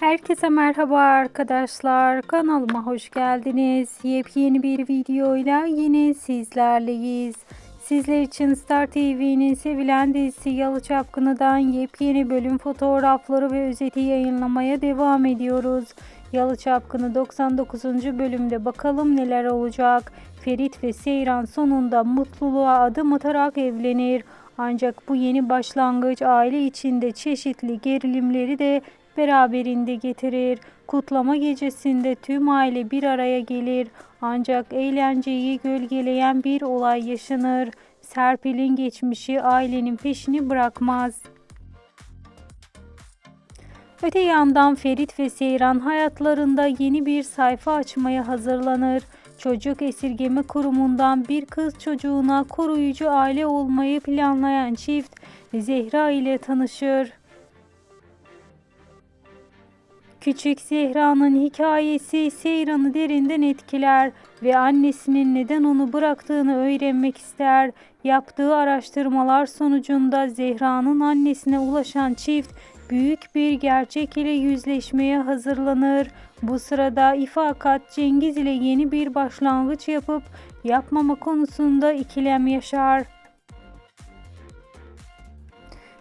Herkese merhaba arkadaşlar. Kanalıma hoş geldiniz. Yepyeni bir videoyla yine sizlerleyiz. Sizler için Star TV'nin sevilen dizisi Yalı Çapkını'dan yepyeni bölüm fotoğrafları ve özeti yayınlamaya devam ediyoruz. Yalı Çapkını 99. bölümde bakalım neler olacak. Ferit ve Seyran sonunda mutluluğa adım atarak evlenir. Ancak bu yeni başlangıç aile içinde çeşitli gerilimleri de beraberinde getirir. Kutlama gecesinde tüm aile bir araya gelir. Ancak eğlenceyi gölgeleyen bir olay yaşanır. Serpil'in geçmişi ailenin peşini bırakmaz. Öte yandan Ferit ve Seyran hayatlarında yeni bir sayfa açmaya hazırlanır. Çocuk esirgeme kurumundan bir kız çocuğuna koruyucu aile olmayı planlayan çift Zehra ile tanışır. Küçük Zehra'nın hikayesi Seyran'ı derinden etkiler ve annesinin neden onu bıraktığını öğrenmek ister. Yaptığı araştırmalar sonucunda Zehra'nın annesine ulaşan çift büyük bir gerçek ile yüzleşmeye hazırlanır. Bu sırada İfakat Cengiz ile yeni bir başlangıç yapıp yapmama konusunda ikilem yaşar.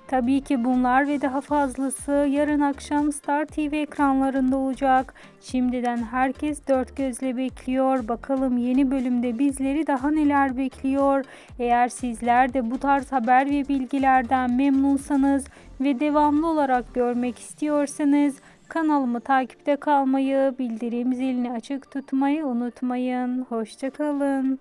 Tabii ki bunlar ve daha fazlası yarın akşam Star TV ekranlarında olacak. Şimdiden herkes dört gözle bekliyor. Bakalım yeni bölümde bizleri daha neler bekliyor. Eğer sizler de bu tarz haber ve bilgilerden memnunsanız ve devamlı olarak görmek istiyorsanız kanalımı takipte kalmayı, bildirim zilini açık tutmayı unutmayın. Hoşçakalın.